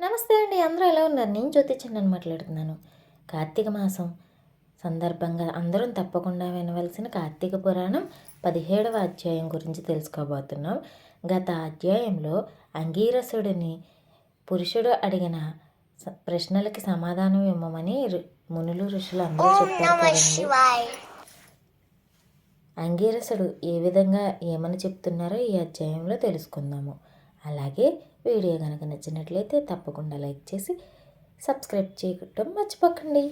నమస్తే అండి అందరూ ఎలా ఉన్నారు? నేను జ్యోతి చందన్ మాట్లాడుతున్నాను. కార్తీక మాసం సందర్భంగా అందరం తప్పకుండా వినవలసిన కార్తీక పురాణం పదిహేడవ అధ్యాయం గురించి తెలుసుకోబోతున్నాం. గత అధ్యాయంలో అంగీరసుడిని పురుషుడు అడిగిన ప్రశ్నలకి సమాధానం ఇవ్వమని మునులు ఋషులు అందరూ చెప్పారు అంగీరసుడు ఏ విధంగా ఏమని చెప్తున్నారో ఈ అధ్యాయంలో తెలుసుకుందాము. అలాగే వీడియో కనుక నచ్చినట్లయితే తప్పకుండా లైక్ చేసి సబ్స్క్రైబ్ చేయటం మర్చిపోకండి.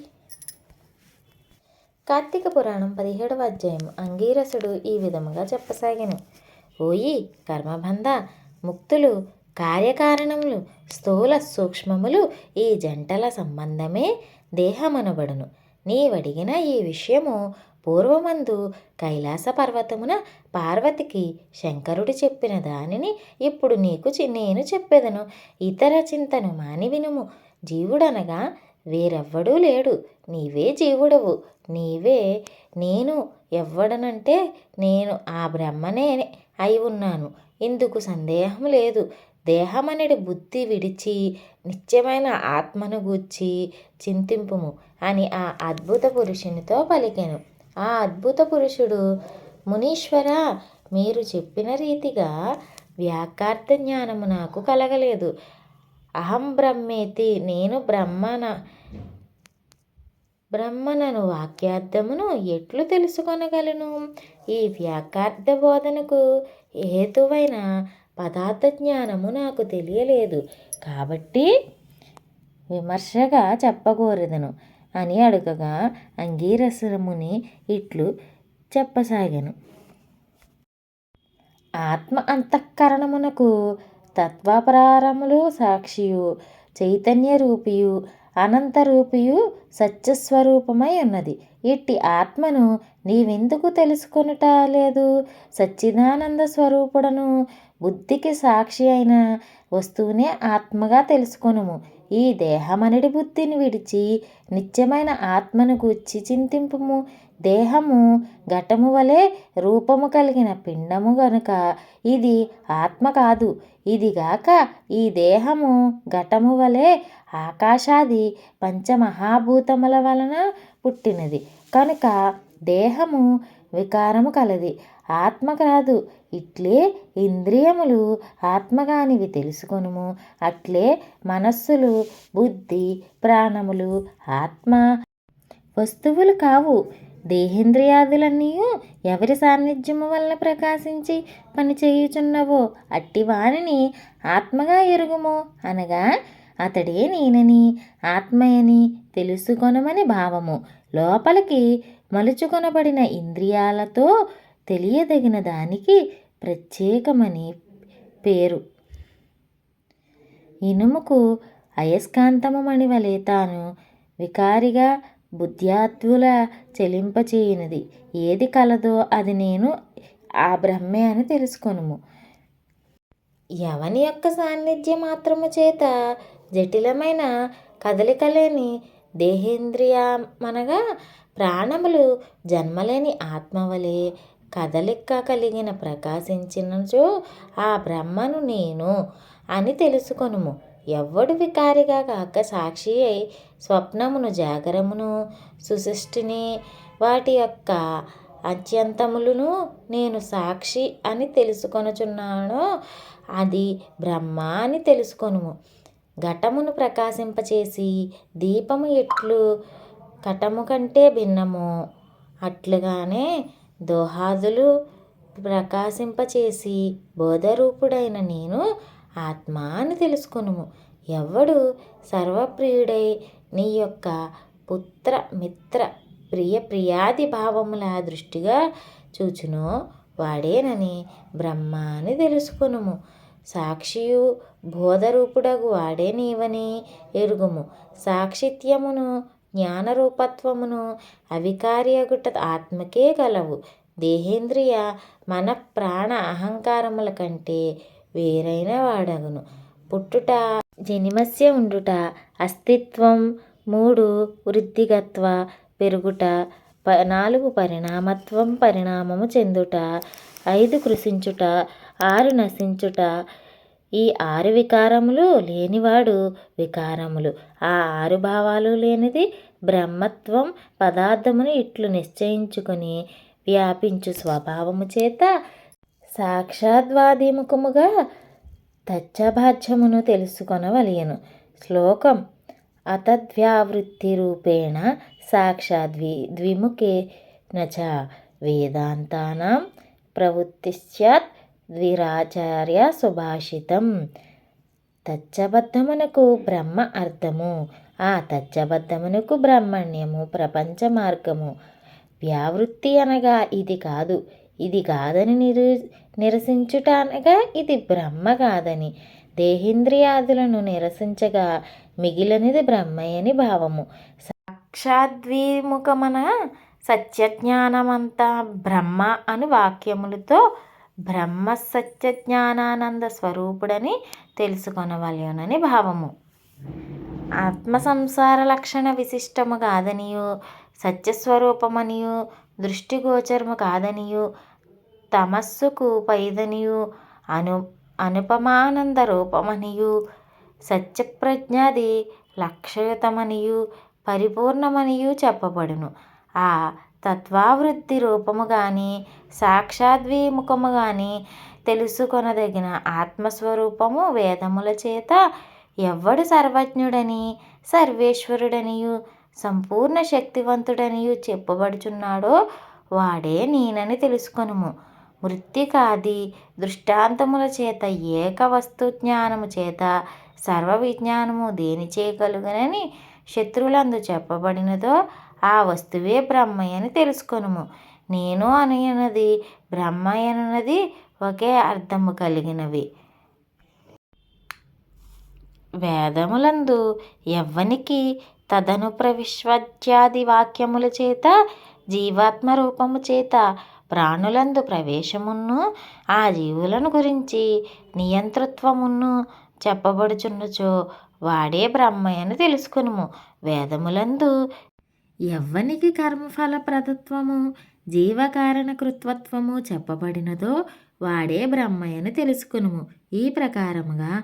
కార్తీక పురాణం పదిహేడవ అధ్యాయం అంగీరసుడు ఈ విధముగా చెప్పసాగాను. ఓయి కర్మబంధ ముక్తులు కార్యకారణములు స్థూల సూక్ష్మములు ఈ జంటల సంబంధమే దేహమనబడును. నీవడిగిన ఈ విషయము పూర్వమందు కైలాస పర్వతమున పార్వతికి శంకరుడు చెప్పిన దానిని ఇప్పుడు నీకు చి- నేను చెప్పెదను. ఇతర చింతను మాని వినుము జీవుడనగా వేరెవ్వడూ లేడు. నీవే జీవుడవు. నీవే నేను ఎవ్వడనంటే నేను ఆ బ్రహ్మనే అయి ఉన్నాను. ఇందుకు సందేహం లేదు. దేహమనడి బుద్ధి విడిచి నిత్యమైన ఆత్మను గూర్చి చింతింపుము అని ఆ అద్భుత పురుషునితో పలికెను. ఆ అద్భుత పురుషుడు. మునీశ్వర మీరు చెప్పిన రీతిగా వ్యాకార్థ జ్ఞానము నాకు కలగలేదు. అహం బ్రహ్మేతి నేను బ్రహ్మన బ్రహ్మనను వాక్యార్థమును ఎట్లు తెలుసుకొనగలను? ఈ వ్యాకార్థ బోధనకు హేతువైన పదార్థ జ్ఞానము నాకు తెలియలేదు. కాబట్టి విమర్శగా చెప్పకూరదును అని అడుగగా అంగీరసముని ఇట్లు చెప్పసాగాను. ఆత్మ అంతఃకరణమునకు తత్వాపరారములు సాక్షియు చైతన్య రూపియు అనంత రూపియు సత్యస్వరూపమై ఉన్నది. ఇట్టి ఆత్మను నీవెందుకు తెలుసుకొనుట లేదు? సచ్చిదానంద స్వరూపుడను బుద్ధికి సాక్షి అయిన వస్తువునే ఆత్మగా తెలుసుకొనుము. ఈ దేహమనడి బుద్ధిని విడిచి నిత్యమైన ఆత్మను గూర్చి చింతింపుము. దేహము ఘటము వలె రూపము కలిగిన పిండము గనుక ఇది ఆత్మ కాదు. ఇదిగాక ఈ దేహము ఘటము వలె ఆకాశాది పంచమహాభూతముల వలన పుట్టినది. కనుక దేహము వికారము కలది. ఆత్మ కాదు. ఇట్లే ఇంద్రియములు ఆత్మగానివి తెలుసుకొనుము. అట్లే మనస్సులు బుద్ధి ప్రాణములు ఆత్మ వస్తువులు కావు. దేహేంద్రియాదులన్నీ ఎవరి సాన్నిధ్యము వలన ప్రకాశించి పని చేయుచున్నవో అట్టి వానిని ఆత్మగా ఎరుగుము అనగా అతడే నేనని ఆత్మయని తెలుసుకొనమని భావము. లోపలికి మలుచుకొనబడిన ఇంద్రియాలతో తెలియదగిన దానికి ప్రత్యేకమని పేరు. ఇనుముకు అయస్కాంతము వలె తాను వికారిగా బుద్ధ్యాత్వుల చెలింపచేయనిది. ఏది కలదో అది నేను ఆ బ్రహ్మే అని తెలుసుకొనుము. యవని యొక్క సాన్నిధ్య మాత్రము చేత జటిలమైన కదలికలేని దేహేంద్రియమనగా ప్రాణములు జన్మలేని ఆత్మవలే కదలిక కలిగిన ప్రకాశించినచో ఆ బ్రహ్మను నేను అని తెలుసుకొనుము. ఎవ్వడు వికారిగా కాక సాక్షి అయి స్వప్నమును జాగరమును సుసృష్టిని వాటి యొక్క అత్యంతములను నేను సాక్షి అని తెలుసుకొనుచున్నానో అది బ్రహ్మ అని తెలుసుకొనుము. ఘటమును ప్రకాశింపచేసి దీపము ఎట్లు? ఘటము కంటే భిన్నము. అట్లుగానే దోహాదులు ప్రకాశింపచేసి బోధరూపుడైన నేను ఆత్మ అని తెలుసుకొనుము. ఎవడు సర్వప్రియుడై నీ యొక్క పుత్ర మిత్ర ప్రియ ప్రియాది భావముల దృష్టిగా చూచునో వాడేనని బ్రహ్మ అని తెలుసుకొనుము. సాక్షియు బోధరూపుడగు వాడే నీవని ఎరుగుము. సాక్షిత్యమును జ్ఞానరూపత్వమును అవికార్యగుట ఆత్మకే గలవు. దేహేంద్రియ మన ప్రాణ అహంకారముల కంటే వేరైన వాడగును. పుట్టుట జనిమస్య ఉండుట అస్తిత్వం మూడు వృద్ధిగత్వ పెరుగుట ప నాలుగు పరిణామత్వం పరిణామము చెందుట ఐదు కృషించుట ఆరు నశించుట ఈ ఆరు వికారములు లేనివాడు వికారములు. ఆ ఆరు భావాలు లేనిది బ్రహ్మత్వం పదార్థమును ఇట్లు నిశ్చయించుకొని వ్యాపించు స్వభావము చేత సాక్షాద్వాదిముఖముగా తచ్చభాజ్యమును తెలుసుకొనవలయను. శ్లోకం అతద్వ్యావృత్తి రూపేణ సాక్షాద్వి ద్విముఖే నచ వేదాంతానాం ప్రవృత్తి విరాచార్య సుభాషితం. తచ్చబద్ధమునకు బ్రహ్మ అర్థము. ఆ తచ్చబద్ధమునకు బ్రహ్మణ్యము ప్రపంచ మార్గము. వ్యావృత్తి అనగా ఇది కాదు. ఇది కాదని నిరు నిరసించుట అనగా ఇది బ్రహ్మ కాదని దేహేంద్రియాదులను నిరసించగా మిగిలినది బ్రహ్మయని భావము. సాక్షాద్విముఖమన సత్యజ్ఞానమంతా బ్రహ్మ అని వాక్యములతో బ్రహ్మ సత్య జ్ఞానానంద స్వరూపుడని తెలుసుకొనవలయునని భావము. ఆత్మ సంసార లక్షణ విశిష్టము కాదనియు సత్యస్వరూపమనియు దృష్టిగోచరము కాదనియు తమస్సుకు పైదనియు అను అనుపమానంద రూపమనియు సత్యప్రజ్ఞాది లక్షయుతమనియు పరిపూర్ణమనియు చెప్పబడును. ఆ తత్వావృత్తి రూపము కానీ సాక్షాద్విముఖము కానీ తెలుసుకొనదగిన ఆత్మస్వరూపము వేదముల చేత ఎవ్వడు సర్వజ్ఞుడని సర్వేశ్వరుడనియు సంపూర్ణ శక్తివంతుడనియు చెప్పబడుచున్నాడో వాడే నేనని తెలుసుకొనుము. మృత్తికాది దృష్టాంతముల చేత ఏక వస్తు జ్ఞానము చేత సర్వ విజ్ఞానము దేని చేయగలుగునని శత్రువులందు చెప్పబడినదో ఆ వస్తువే బ్రహ్మయని తెలుసుకొనుము. నేను అనయనది బ్రహ్మయనున్నది ఒకే అర్థము కలిగినవి. వేదములందు ఎవ్వనికి తదను ప్రవిశ్వత్యాది వాక్యముల చేత జీవాత్మ రూపము చేత ప్రాణులందు ప్రవేశమును ఆ జీవులను గురించి నియంతృత్వమును చెప్పబడుచున్నచో వాడే బ్రహ్మయని తెలుసుకునుము. వేదములందు ఎవ్వనికి కర్మఫల ప్రదత్వము జీవకారణ కృత్వత్వము చెప్పబడినదో వాడే బ్రహ్మయని తెలుసుకునుము. ఈ ప్రకారముగా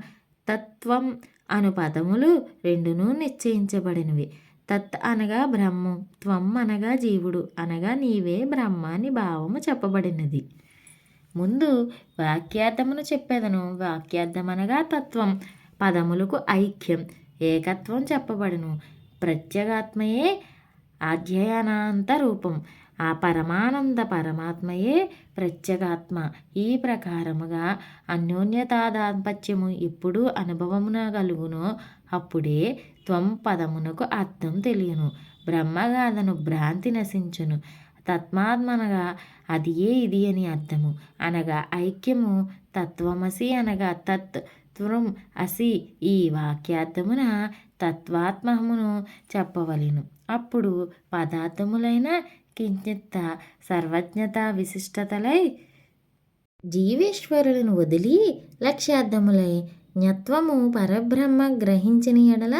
తత్వం అను పదములు రెండునూ నిశ్చయించబడినవి. తత్ అనగా బ్రహ్మం త్వం అనగా జీవుడు అనగా నీవే బ్రహ్మ అని భావము చెప్పబడినది. ముందు వాక్యార్థమును చెప్పేదను. వాక్యార్థం అనగా తత్వం పదములకు ఐక్యం ఏకత్వం చెప్పబడును. ప్రత్యేగాత్మయే అధ్యయనాంత రూపం. ఆ పరమానంద పరమాత్మయే ప్రత్యేగాత్మ. ఈ ప్రకారముగా అన్యోన్యతా దాంపత్యము ఎప్పుడు అనుభవమున కలుగునో. అప్పుడే త్వం పదమునకు అర్థం తెలియను. బ్రహ్మగాథను భ్రాంతి నశించును. తత్మాత్మనగా అది ఏ ఇది అని అర్థము. అనగా ఐక్యము తత్వమసి అనగా తత్ త్వం అసి ఈ వాక్యార్థమున తత్వాత్మమును చెప్పవలెను. అప్పుడు పదార్థములైన కించిత్త సర్వజ్ఞత విశిష్టతలై జీవేశ్వరులను వదిలి లక్ష్యార్థములై జ్ఞత్వము పరబ్రహ్మ గ్రహించిన ఎడల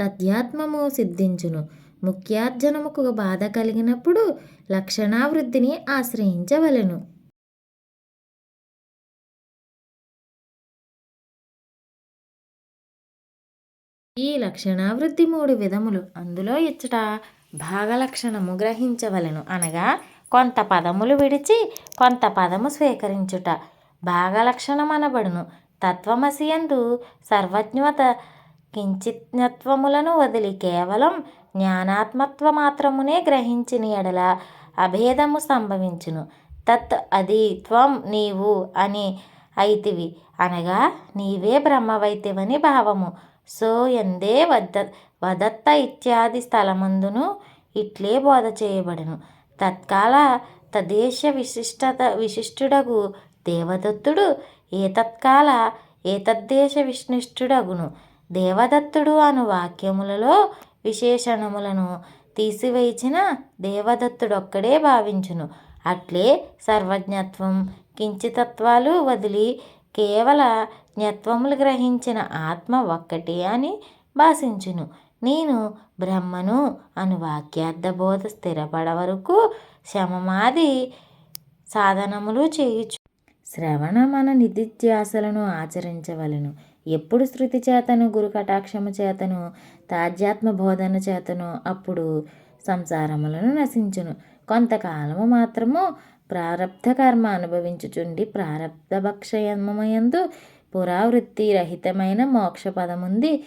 తద్యాత్మము సిద్ధించును. ముఖ్యార్జనముకు బాధ కలిగినప్పుడు లక్షణావృద్ధిని ఆశ్రయించవలెను. ఈ లక్షణావృద్ధి మూడు విధములు. అందులో ఇచ్చట భాగలక్షణము గ్రహించవలెను అనగా కొంత పదములు విడిచి కొంత పదము స్వీకరించుట. భాగలక్షణమనబడును. తత్వమసియందు సర్వజ్ఞత కించిత్వములను వదిలి కేవలం జ్ఞానాత్మత్వ మాత్రమునే గ్రహించిన ఎడల అభేదము సంభవించును. తత్ అది త్వం నీవు అని అయితివి అనగా నీవే బ్రహ్మవైతివని భావము. సో ఎందే వద్ద వదత్త ఇత్యాది స్థలమందును ఇట్లే బోధ చేయబడను. తత్కాల తదేశ విశిష్టత విశిష్టుడగు దేవదత్తుడు ఏతత్కాల ఏతద్దేశ విష్ణిష్ఠుడగును దేవదత్తుడు అను వాక్యములలో విశేషణములను తీసివేచిన దేవదత్తుడొక్కడే భావించును. అట్లే సర్వజ్ఞత్వం కించితత్వాలు వదిలి కేవల జ్ఞత్వములు గ్రహించిన ఆత్మ ఒక్కటి అని భాషించును. నేను బ్రహ్మను అను వాక్యార్థబోధ స్థిరపడ వరకు శమమాది సాధనములు చేయుచు శ్రవణ మన నిధిధ్యాసలను ఆచరించవలను. ఎప్పుడు శృతి చేతను గురు కటాక్షము చేతను తాధ్యాత్మ బోధన చేతను అప్పుడు సంసారములను నశించును. కొంతకాలము మాత్రము ప్రారబ్ధ కర్మ అనుభవించుచుండి ప్రారబ్ధ భక్షయమయందు పురావృత్తి రహితమైన మోక్ష పదముంది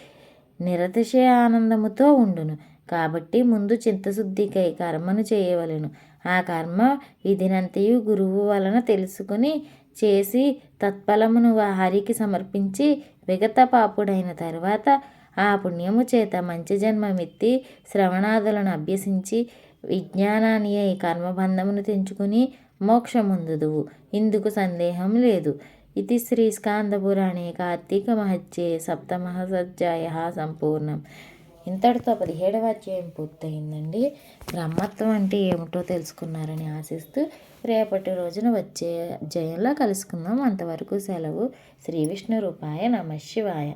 నిరతిశయ ఆనందముతో ఉండును. కాబట్టి ముందు చింతశుద్ధికై కర్మను చేయవలెను. ఆ కర్మ విధినంతయు గురువు వలన తెలుసుకుని చేసి తత్ఫలమును హరికి సమర్పించి విగత పాపుడైన తరువాత ఆ పుణ్యము చేత మంచి జన్మమెత్తి శ్రవణాదులను అభ్యసించి విజ్ఞానాన్ని అయి కర్మబంధమును తెంచుకుని మోక్షముందుదువు. ఇందుకు సందేహం లేదు. ఇది శ్రీ స్కాందపురాణే కార్తీక మహత్యే సప్తమహసజ్జాయ సంపూర్ణం. ఇంతటితో పదిహేడవ అధ్యాయం పూర్తయిందండి. బ్రహ్మత్వం అంటే ఏమిటో తెలుసుకున్నారని ఆశిస్తూ రేపటి రోజున వచ్చే అధ్యాయంలో కలుసుకుందాం. అంతవరకు సెలవు. శ్రీ విష్ణు రూపాయ నమ శివాయ.